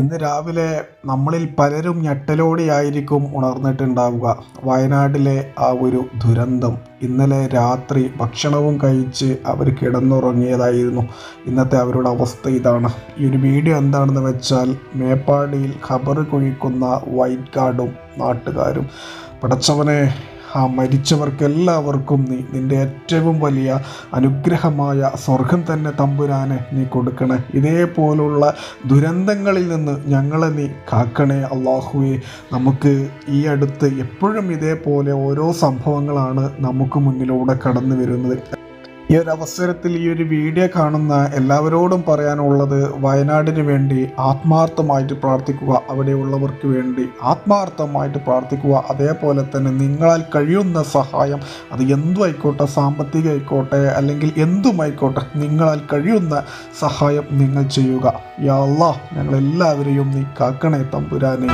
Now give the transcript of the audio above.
ഇന്ന് രാവിലെ നമ്മളിൽ പലരും ഞെട്ടലോടെയായിരിക്കും ഉണർന്നിട്ടുണ്ടാവുക. വയനാട്ടിലെ ആ ഒരു ദുരന്തം ഇന്നലെ രാത്രി ഭക്ഷണവും കഴിച്ച് അവർ കിടന്നുറങ്ങിയതായിരുന്നു. ഇന്നത്തെ അവരുടെ അവസ്ഥ ഇതാണ്. ഈ ഒരു വീഡിയോ എന്താണെന്ന് വെച്ചാൽ മേപ്പാടിയിൽ ഖബർ കുഴിക്കുന്ന വൈറ്റ് കാർഡും നാട്ടുകാരും. പടച്ചവനെ ആ മരിച്ചവർക്കെല്ലാവർക്കും നീ നിന്റെ ഏറ്റവും വലിയ അനുഗ്രഹമായ സ്വർഗം തന്നെ തമ്പുരാനെ നീ കൊടുക്കണേ. ഇതേപോലുള്ള ദുരന്തങ്ങളിൽ നിന്ന് ഞങ്ങളെ നീ കാക്കണേ അള്ളാഹുവെ നമുക്ക് ഈ അടുത്ത് എപ്പോഴും ഇതേപോലെ ഓരോ സംഭവങ്ങളാണ് നമുക്ക് മുന്നിലൂടെ കടന്നു വരുന്നത് ഈ ഒരു അവസരത്തിൽ ഈ ഒരു വീഡിയോ കാണുന്ന എല്ലാവരോടും പറയാനുള്ളത് വയനാടിന് വേണ്ടി ആത്മാർത്ഥമായിട്ട് പ്രാർത്ഥിക്കുക അവിടെയുള്ളവർക്ക് വേണ്ടി ആത്മാർത്ഥമായിട്ട് പ്രാർത്ഥിക്കുക അതേപോലെ തന്നെ നിങ്ങളാൽ കഴിയുന്ന സഹായം അത് എന്തുമായിക്കോട്ടെ സാമ്പത്തിക ആയിക്കോട്ടെ അല്ലെങ്കിൽ എന്തുമായിക്കോട്ടെ നിങ്ങളാൽ കഴിയുന്ന സഹായം നിങ്ങൾ ചെയ്യുക. യാ അല്ലാ ഞങ്ങളെല്ലാവരെയും നീ കാക്കണേ തമ്പുരാനെ.